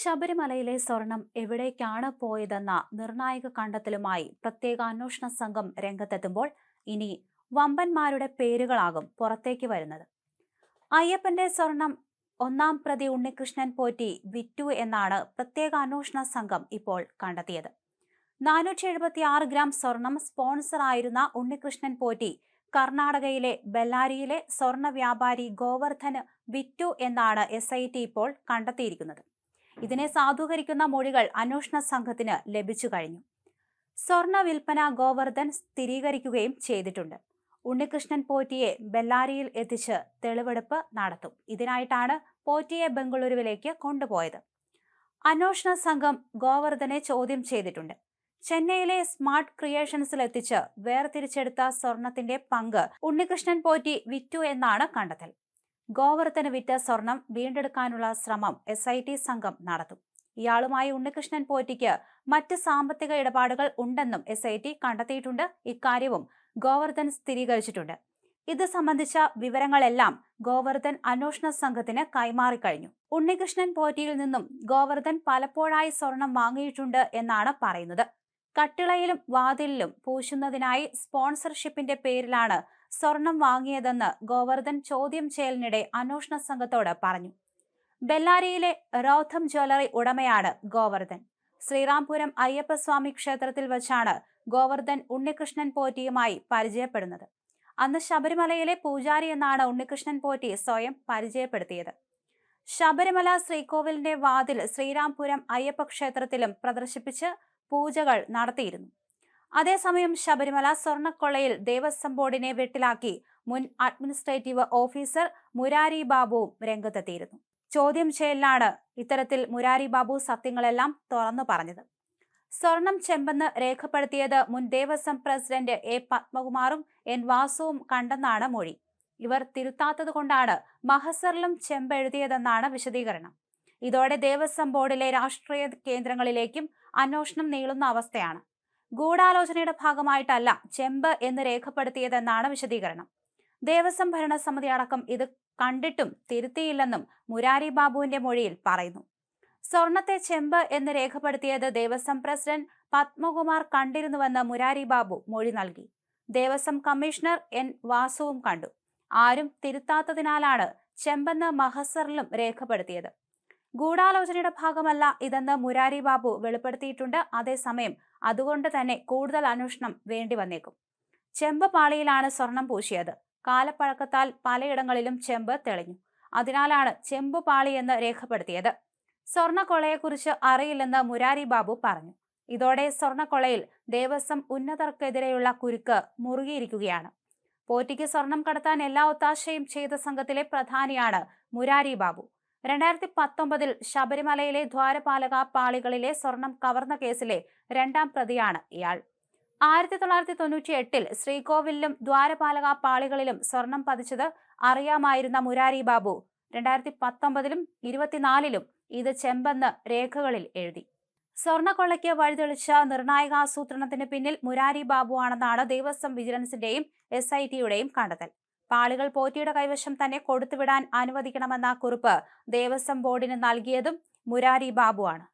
ശബരിമലയിലെ സ്വർണം എവിടേക്കാണ് പോയതെന്ന നിർണായക കണ്ടെത്തലുമായി പ്രത്യേക അന്വേഷണ സംഘം രംഗത്തെത്തുമ്പോൾ ഇനി വമ്പന്മാരുടെ പേരുകളാകും പുറത്തേക്ക് വരുന്നത്. അയ്യപ്പന്റെ സ്വർണം ഒന്നാം പ്രതി ഉണ്ണികൃഷ്ണൻ പോറ്റി വിറ്റു എന്നാണ് പ്രത്യേക അന്വേഷണ സംഘം ഇപ്പോൾ കണ്ടെത്തിയത്. നാനൂറ്റി എഴുപത്തി ആറ് ഗ്രാം സ്വർണം സ്പോൺസർ ആയിരുന്ന ഉണ്ണികൃഷ്ണൻ പോറ്റി കർണാടകയിലെ ബെല്ലാരിയിലെ സ്വർണ വ്യാപാരി ഗോവർദ്ധന് വിറ്റു എന്നാണ് എസ് ഇപ്പോൾ കണ്ടെത്തിയിരിക്കുന്നത്. ഇതിനെ സാധൂകരിക്കുന്ന മൊഴികൾ അന്വേഷണ സംഘത്തിന് ലഭിച്ചു കഴിഞ്ഞു. സ്വർണ വിൽപ്പന ഗോവർദ്ധൻ സ്ഥിരീകരിക്കുകയും ചെയ്തിട്ടുണ്ട്. ഉണ്ണികൃഷ്ണൻ പോറ്റിയെ ബെല്ലാരിയിൽ എത്തിച്ച് തെളിവെടുപ്പ് നടത്തും. ഇതിനായിട്ടാണ് പോറ്റിയെ ബംഗളൂരുവിലേക്ക് കൊണ്ടുപോയത്. അന്വേഷണ സംഘം ഗോവർദ്ധനെ ചോദ്യം ചെയ്തിട്ടുണ്ട്. ചെന്നൈയിലെ സ്മാർട്ട് ക്രിയേഷൻസിൽ എത്തിച്ച് വേർതിരിച്ചെടുത്ത സ്വർണത്തിന്റെ പങ്ക് ഉണ്ണികൃഷ്ണൻ പോറ്റി വിറ്റു എന്നാണ് കണ്ടെത്തൽ. ഗോവർദ്ധന് വിറ്റ സ്വർണം വീണ്ടെടുക്കാനുള്ള ശ്രമം എസ് ഐ ടി സംഘം നടത്തും. ഇയാളുമായി ഉണ്ണികൃഷ്ണൻ പോറ്റിക്ക് മറ്റ് സാമ്പത്തിക ഇടപാടുകൾ ഉണ്ടെന്നും എസ് ഐ ടി കണ്ടെത്തിയിട്ടുണ്ട്. ഇക്കാര്യവും ഗോവർദ്ധൻ സ്ഥിരീകരിച്ചിട്ടുണ്ട്. ഇത് സംബന്ധിച്ച വിവരങ്ങളെല്ലാം ഗോവർദ്ധൻ അന്വേഷണ സംഘത്തിന് കൈമാറിക്കഴിഞ്ഞു. ഉണ്ണികൃഷ്ണൻ പോറ്റിയിൽ നിന്നും ഗോവർദ്ധൻ പലപ്പോഴായി സ്വർണം വാങ്ങിയിട്ടുണ്ട് എന്നാണ് പറയുന്നത്. കട്ടിളയിലും വാതിലിലും പൂശുന്നതിനായി സ്പോൺസർഷിപ്പിന്റെ പേരിലാണ് സ്വർണം വാങ്ങിയതെന്ന് ഗോവർദ്ധൻ ചോദ്യം ചെയ്യലിനിടെ അന്വേഷണ സംഘത്തോട് പറഞ്ഞു. ബെല്ലാരിയിലെ റൗഥം ജ്വല്ലറി ഉടമയാണ് ഗോവർദ്ധൻ. ശ്രീറാംപുരം അയ്യപ്പസ്വാമി ക്ഷേത്രത്തിൽ വെച്ചാണ് ഗോവർദ്ധൻ ഉണ്ണികൃഷ്ണൻ പോറ്റിയുമായി പരിചയപ്പെടുന്നത്. അന്ന് ശബരിമലയിലെ പൂജാരി എന്നാണ് ഉണ്ണികൃഷ്ണൻ പോറ്റി സ്വയം പരിചയപ്പെടുത്തിയത്. ശബരിമല ശ്രീകോവിലിന്റെ വാതിൽ ശ്രീരാംപുരം അയ്യപ്പ ക്ഷേത്രത്തിലും പ്രദർശിപ്പിച്ച് പൂജകൾ നടത്തിയിരുന്നു. അതേസമയം ശബരിമല സ്വർണക്കൊള്ളയിൽ ദേവസ്വം ബോർഡിനെ വെട്ടിലാക്കി മുൻ അഡ്മിനിസ്ട്രേറ്റീവ് ഓഫീസർ മുരാരി ബാബുവും രംഗത്തെത്തിയിരുന്നു. ചോദ്യം ചെയ്യലിലാണ് ഇത്തരത്തിൽ മുരാരി ബാബു സത്യങ്ങളെല്ലാം തുറന്നു പറഞ്ഞത്. സ്വർണം ചെമ്പെന്ന് രേഖപ്പെടുത്തിയത് മുൻ ദേവസ്വം പ്രസിഡന്റ് എ പത്മകുമാറും എൻ വാസുവും കണ്ടെന്നാണ് മൊഴി. ഇവർ തിരുത്താത്തത് കൊണ്ടാണ് മഹസറിലും ചെമ്പ് എഴുതിയതെന്നാണ് വിശദീകരണം. ഇതോടെ ദേവസ്വം ബോർഡിലെ രാഷ്ട്രീയ കേന്ദ്രങ്ങളിലേക്കും അന്വേഷണം നീളുന്ന അവസ്ഥയാണ്. ഗൂഢാലോചനയുടെ ഭാഗമായിട്ടല്ല ചെമ്പ് എന്ന് രേഖപ്പെടുത്തിയതെന്നാണ് വിശദീകരണം. ദേവസ്വം ഭരണസമിതി അടക്കം ഇത് കണ്ടിട്ടും തിരുത്തിയില്ലെന്നും മുരാരി ബാബുവിന്റെ മൊഴിയിൽ പറയുന്നു. സ്വർണത്തെ ചെമ്പ് എന്ന് രേഖപ്പെടുത്തിയത് ദേവസ്വം പ്രസിഡന്റ് പത്മകുമാർ കണ്ടിരുന്നുവെന്ന് മുരാരി ബാബു മൊഴി നൽകി. ദേവസ്വം കമ്മീഷണർ എൻ വാസുവും കണ്ടു. ആരും തിരുത്താത്തതിനാലാണ് ചെമ്പെന്ന് മഹസറിലും രേഖപ്പെടുത്തിയത്. ഗൂഢാലോചനയുടെ ഭാഗമല്ല ഇതെന്ന് മുരാരി ബാബു വെളിപ്പെടുത്തിയിട്ടുണ്ട്. അതേസമയം അതുകൊണ്ട് തന്നെ കൂടുതൽ അന്വേഷണം വേണ്ടി വന്നേക്കും. ചെമ്പ് പാളിയിലാണ് സ്വർണം പൂശിയത്. കാലപ്പഴക്കത്താൽ പലയിടങ്ങളിലും ചെമ്പ് തെളിഞ്ഞു. അതിനാലാണ് ചെമ്പ് പാളി എന്ന് രേഖപ്പെടുത്തിയത്. സ്വർണക്കൊളയെക്കുറിച്ച് അറിയില്ലെന്ന് മുരാരി ബാബു പറഞ്ഞു. ഇതോടെ സ്വർണക്കൊളയിൽ ദേവസ്വം ഉന്നതർക്കെതിരെയുള്ള കുരുക്ക് മുറുകിയിരിക്കുകയാണ്. പോറ്റിക്ക് സ്വർണം കടത്താൻ എല്ലാ ഒത്താശയും ചെയ്ത സംഘത്തിലെ പ്രധാനിയാണ് മുരാരി ബാബു. രണ്ടായിരത്തി പത്തൊമ്പതിൽ ശബരിമലയിലെ ദ്വാരപാലക പാളികളിലെ സ്വർണം കവർന്ന കേസിലെ രണ്ടാം പ്രതിയാണ് ഇയാൾ. ആയിരത്തി തൊള്ളായിരത്തി തൊണ്ണൂറ്റി എട്ടിൽ ശ്രീകോവിലും ദ്വാരപാലക പാളികളിലും സ്വർണം പതിച്ചത് അറിയാമായിരുന്ന മുരാരി ബാബു. രണ്ടായിരത്തി പത്തൊമ്പതിലും ഇരുപത്തിനാലിലും ഇത് ചെമ്പെന്ന് രേഖകളിൽ എഴുതി. സ്വർണക്കൊള്ളയ്ക്ക് വഴിതെളിച്ച നിർണായക ആസൂത്രണത്തിന് പിന്നിൽ മുരാരി ബാബു ആണെന്നാണ് ദേവസ്വം വിജിലൻസിന്റെയും എസ് ഐ ടിയുടെയും കണ്ടെത്തൽ. പാളികൾ പോറ്റിയുടെ കൈവശം തന്നെ കൊടുത്തുവിടാൻ അനുവദിക്കണമെന്ന കുറിപ്പ് ദേവസ്വം ബോർഡിന് നൽകിയതും മുരാരി ബാബുവാണ്.